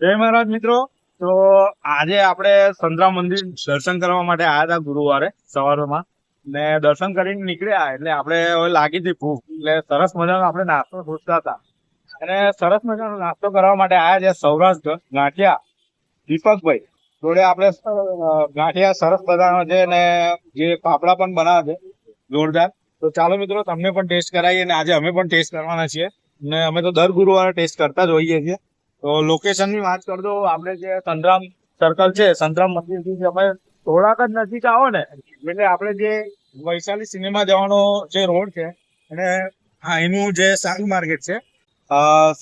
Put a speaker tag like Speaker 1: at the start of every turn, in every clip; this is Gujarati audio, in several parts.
Speaker 1: જય મહારાજ મિત્રો. તો આજે આપણે સંતરા મંદિર દર્શન કરવા માટે આવ્યા હતા ગુરુવારે સવારમાં. ને દર્શન કરીને નીકળ્યા એટલે આપણે લાગી હતી ભૂખ. એટલે સરસ મજાનો આપણે નાસ્તો પૂછતા હતા. અને સરસ મજાનો નાસ્તો કરવા માટે આવ્યા છે સૌરાષ્ટ્ર ગાંઠિયા દીપકભાઈ. જોડે આપણે ગાંઠિયા સરસ બધાનો છે ને જે પાપડા પણ બનાવે છે, જોરદાર. તો ચાલો મિત્રો, તમને પણ ટેસ્ટ કરાવીએ અને આજે અમે પણ ટેસ્ટ કરવાના છીએ. ને અમે તો દર ગુરુવારે ટેસ્ટ કરતા જ હોઈએ છીએ. તો લોકેશનની વાત કરજો, આપણે જે સંતરામ સર્કલ છે, સંતરામ મંદિરથી અમે થોડાક જ નજીક આવો ને, એટલે આપણે જે વૈશાલી સિનેમા જવાનો જે રોડ છે અને હા, એનું જે શાક માર્કેટ છે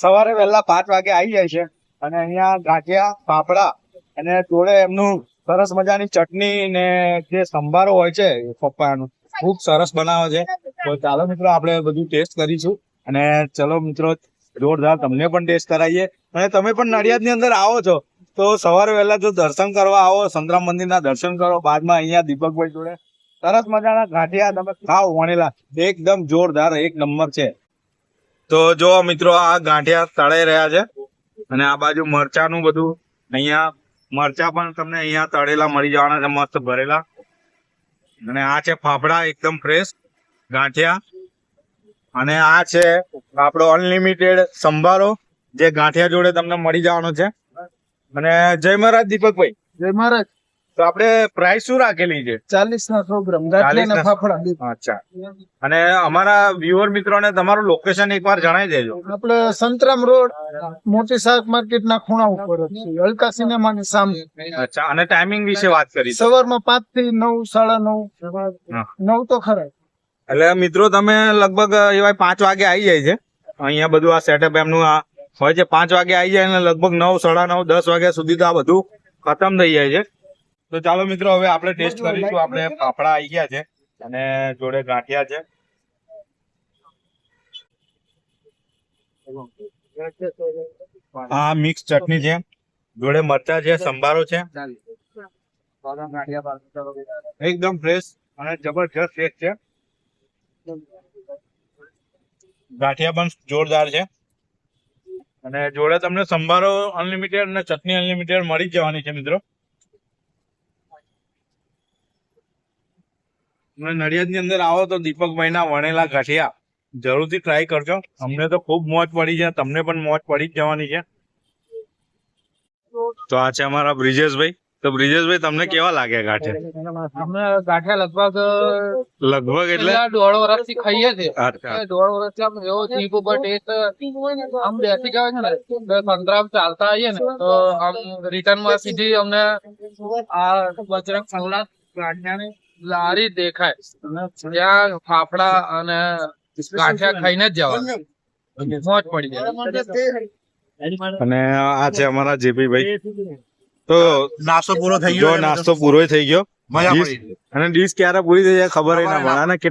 Speaker 1: સવારે વહેલા પાંચ વાગે આવી જાય છે, અને અહીંયા ગાંઠિયા પાપડા અને જોડે એમનું સરસ મજાની ચટણી ને જે સંભારો હોય છે પપ્પાનું, ખૂબ સરસ બનાવે છે. તો ચાલો મિત્રો, આપણે બધું ટેસ્ટ કરીશું, અને ચલો મિત્રો જોરદાર, તમને પણ ટેસ્ટ કરાવીએ. અને તમે પણ નડિયાદની અંદર આવો છો. તો સવારે વહેલા જો દર્શન કરવા આવો, સંતરામ મંદિરના દર્શન કરો. બાદમાં અહીંયા દીપકભાઈ જોડે. સરસ મજાના ગાંઠિયા તમે ખાવ વણેલા. એકદમ જોરદાર, એક નંબર છે. તો જો મિત્રો, આ ગાંઠિયા તળાઈ રહ્યા છે. અને આ બાજુ મરચાનું બધું. અહીંયા મરચા પણ તમને અહીંયા તળેલા મળી જવાના છે, મસ્ત ભરેલા. અને આ છે ફાફડા, એકદમ ફ્રેશ ગાંઠિયા. અને આ છે આપણો અનલિમિટેડ સંભારો જે ગાંઠિયા જોડે તમને મળી જવાનો છે. અને જય મહારાજ દીપકભાઈ.
Speaker 2: જય મહારાજ.
Speaker 1: તો આપણે પ્રાઇસ શું રાખેલી છે?
Speaker 2: ચાલીસ ના સો ગ્રામ
Speaker 1: 40
Speaker 2: ગાંઠિયા
Speaker 1: ના-
Speaker 2: ના ફાફડા.
Speaker 1: અચ્છા. અને અમારા વ્યુઅર મિત્રોને તમારું લોકેશન એકવાર જણાવી દેજો.
Speaker 2: આપણે સંતરામ રોડ મોટી શાક માર્કેટ ના ખૂણા ઉપર અલકા સિનેમા ની સામે.
Speaker 1: અચ્છા અને ટાઈમિંગ વિશે વાત કરી.
Speaker 2: સવારમાં પાંચથી નવ સાડા નવ. નવ તો ખરા.
Speaker 1: એટલે મિત્રો તમે લગભગ એવા પાંચ વાગે આવી જાય છે. અહીંયા બધું આ સેટઅપ એમનું આ હોય છે. પાંચ વાગે આવી જાય અને લગભગ નવ, સાડા નવ, દસ વાગ્યા સુધી તો આ બધું ખતમ થઈ જાય છે. તો ચાલો મિત્રો, હવે આપણે ટેસ્ટ કરીશું. આપણે ફાફડા આવી ગયા છે અને જોડે ગાંઠિયા છે. આ મિક્સ ચટણી છે. જોડે મરચા છે, સંભારો છે. એકદમ ફ્રેશ અને જબરજસ્ત ટેસ્ટ છે. ગાંઠિયા પણ જોરદાર છે. અને જોડે તમને સંભારો અનલિમિટેડ અને ચટણી અનલિમિટેડ મળી જ જવાની છે મિત્રો. અને નડિયાદની અંદર આવો તો દીપકભાઈ ના વણેલા ગાંઠિયા. જરૂરથી ટ્રાય કરજો. અમને તો ખૂબ મોજ પડી છે. તમને પણ મોજ પડી જ જવાની છે. તો આ છે અમારા બ્રિજેશભાઈ. તો બ્રિજેશભાઈ તમને કેવા લાગે ગાંઠિયા
Speaker 2: અમે ગાંઠિયા લગભગ
Speaker 1: લગભગ એટલે?
Speaker 2: દોઢ વર્ષથી ખાઈએ છીએ દોઢ વર્ષથી આમ એવો જીભ ઉપર ટેસ્ટ આમ બેસી ગયો છે ને સંતરામ ચાલતા આવીએ ને તો આમ રિટર્નમાં સીધી અમને આ બજરંગ સલ્લા ગાંઠિયાની લારી દેખાય. ત્યાં ફાફડા અને ગાંઠિયા ખાઈને જ જવાનું. મોજ પડી જાય.
Speaker 1: અને આ છે અમારા જેપીભાઈ. તો
Speaker 3: નાસ્તો પૂરો થઈ ગયો
Speaker 1: નાસ્તો પૂરો થઈ ગયો.
Speaker 3: મજા પડી.
Speaker 1: અને ડીશ ક્યારે પૂરી થઈ જાય ખબર ના પડે અને